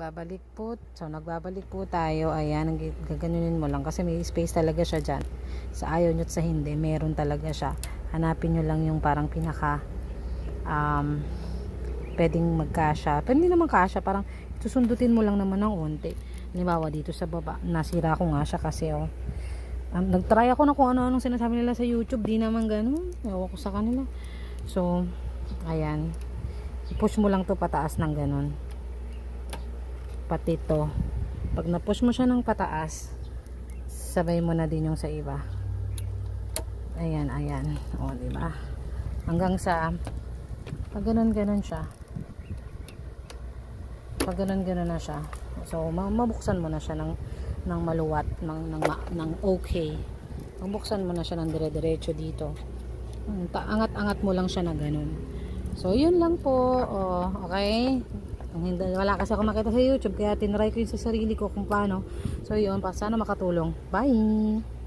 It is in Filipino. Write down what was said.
nagbabalik po. So, nagbabalik po tayo. Ayan, gaganunin mo lang. Kasi may space talaga siya dyan. Sa ayaw nyo sa hindi, meron talaga siya. Hanapin nyo lang yung parang pinaka um, pwedeng magkasya. Pero hindi naman kasya. Parang susundutin mo lang naman ng unti. Halimbawa dito sa baba. Nasira ko nga siya kasi oh. Um, nagtry ako na kung ano-anong sinasabi nila sa YouTube. Di naman ganun. Ewan ko sa kanila. So, ayan. I-push mo lang to pataas ng ganun pati to. Pag na-push mo siya ng pataas sabay mo na din yung sa iba. Ayan ayan. O ba? Hanggang sa pag ganun ganun siya pag ganun ganun na siya so ma- mabuksan mo na siya ng ng maluwat ng ng, ng okay. Mabuksan mo na siya ng dire-diretso dito. Ta- angat-angat mo lang siya na ganun. So yun lang po. Oh, okay ang hindi, wala kasi ako makita sa YouTube kaya tinry ko yun sa sarili ko kung paano. So yun, pa sana makatulong. Bye!